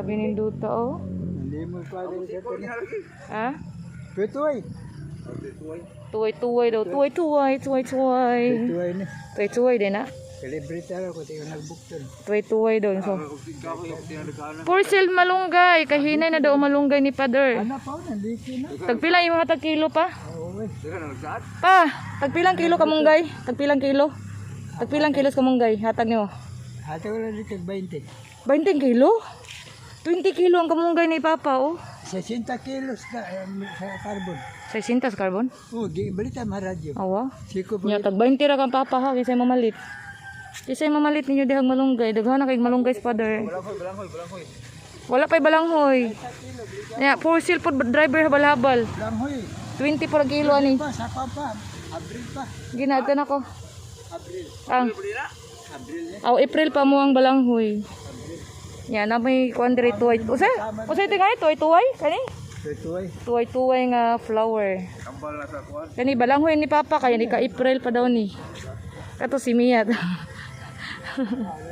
Sabi ni Duta, oh. Hindi mo pa rin siya. Ha? Tutoy. Tuway-tuway daw. Tuway-tuway, tuway-tuway. Tutoy na. Tuway-tuway din, ha? Celebrity ako, tayo nagbukton. Tuway-tuway daw. So. For sale malunggay. Kahinay na daw malunggay ni Father. Ano pa, nandiki na. Tagpilang yung mga tagkilo pa? Eh. Pa, tagpilang kilo kamunggay? Tagpilang kilo? Tagpilang kilos kamunggay? Hatag niyo. Hati ko lang dito 20. 20 kilo? 20 kilo ang kamunggay ni Papa, oh. 60 kilos ka eh, sa carbon. 600 carbon? Oh, di balita ma radyo. Awa. Siko pa. Nya tag 20 ra kang Papa ha, kisay mamalit. Kisay mamalit ninyo dihang malunggay. Daghan na kay malunggay sa Father. Wala pa'y balanghoy. Ya, for sale po driver habal-habal. Lang hoy. 20 por kilo ani. Pa, sa pa pa. Abril pa. Ginagka na ko. Abril. Ang Abril eh. Aw April pa mo ang balanghoy. Ya na may kuandre tuway. Usa, usa ito nga tuway tuway kani. Tutoy. Tuway tuway nga flower. Kani balanghoy ni Papa kaya ni ka April pa daw ni. Kato si Mia.